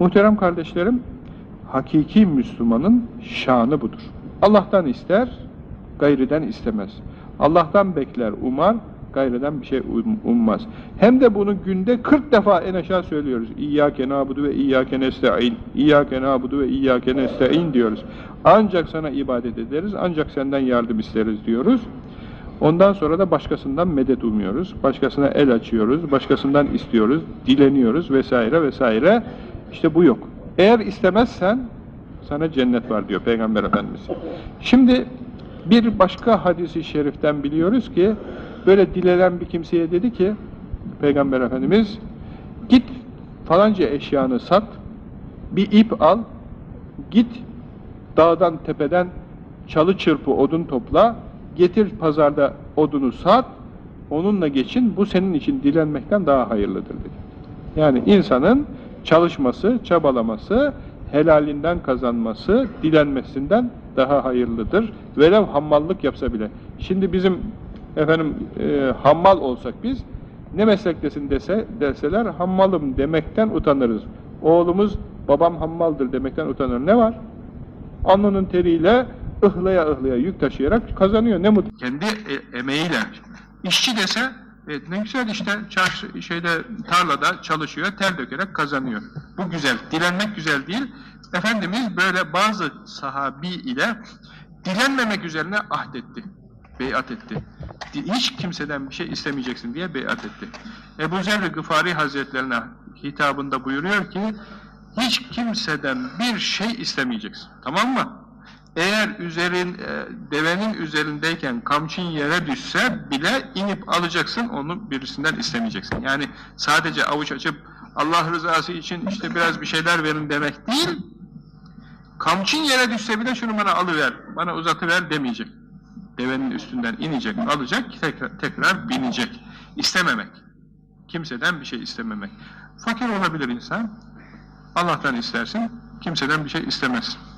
Muhterem kardeşlerim, hakiki Müslümanın şanı budur. Allah'tan ister, gayriden istemez. Allah'tan bekler, umar, gayriden bir şey um- ummaz. Hem de bunu günde 40 defa en aşağı söylüyoruz. İyyâke nâbudu ve iyyâke nesta'in. İyyâke nâbudu ve iyyâke nesta'in diyoruz. Ancak sana ibadet ederiz, ancak senden yardım isteriz diyoruz. Ondan sonra da başkasından medet umuyoruz. Başkasına el açıyoruz, başkasından istiyoruz, dileniyoruz vesaire vesaire. İşte bu yok. Eğer istemezsen sana cennet var diyor Peygamber Efendimiz. Şimdi bir başka hadisi şeriften biliyoruz ki böyle dilenen bir kimseye dedi ki Peygamber Efendimiz git falanca eşyanı sat bir ip al git dağdan tepeden çalı çırpı odun topla getir pazarda odunu sat onunla geçin bu senin için dilenmekten daha hayırlıdır dedi. Yani insanın çalışması, çabalaması, helalinden kazanması, dilenmesinden daha hayırlıdır. Velev hammallık yapsa bile. Şimdi bizim efendim e, hammal olsak biz ne meslektesin dese, deseler hammalım demekten utanırız. Oğlumuz babam hammaldır demekten utanır. Ne var? Alnının teriyle ıhlaya ıhlaya yük taşıyarak kazanıyor. Ne mutlu. Kendi e, emeğiyle. İşçi dese e, ne güzel işte çarşı, şeyde tarlada çalışıyor, ter dökerek kazanıyor. Bu güzel. Dilenmek güzel değil. Efendimiz böyle bazı sahabi ile dilenmemek üzerine ahdetti. Beyat etti. Hiç kimseden bir şey istemeyeceksin diye beyat etti. Ebu Zer Gıfari Hazretlerine hitabında buyuruyor ki hiç kimseden bir şey istemeyeceksin. Tamam mı? Eğer üzerin, e, devenin üzerindeyken kamçın yere düşse bile inip alacaksın, onu birisinden istemeyeceksin. Yani sadece avuç açıp Allah rızası için işte biraz bir şeyler verin demek değil, kamçın yere düşse bile şunu bana alıver, bana uzatıver demeyecek. Devenin üstünden inecek, alacak, tekrar, tekrar binecek. İstememek. Kimseden bir şey istememek. Fakir olabilir insan, Allah'tan istersin, kimseden bir şey istemez.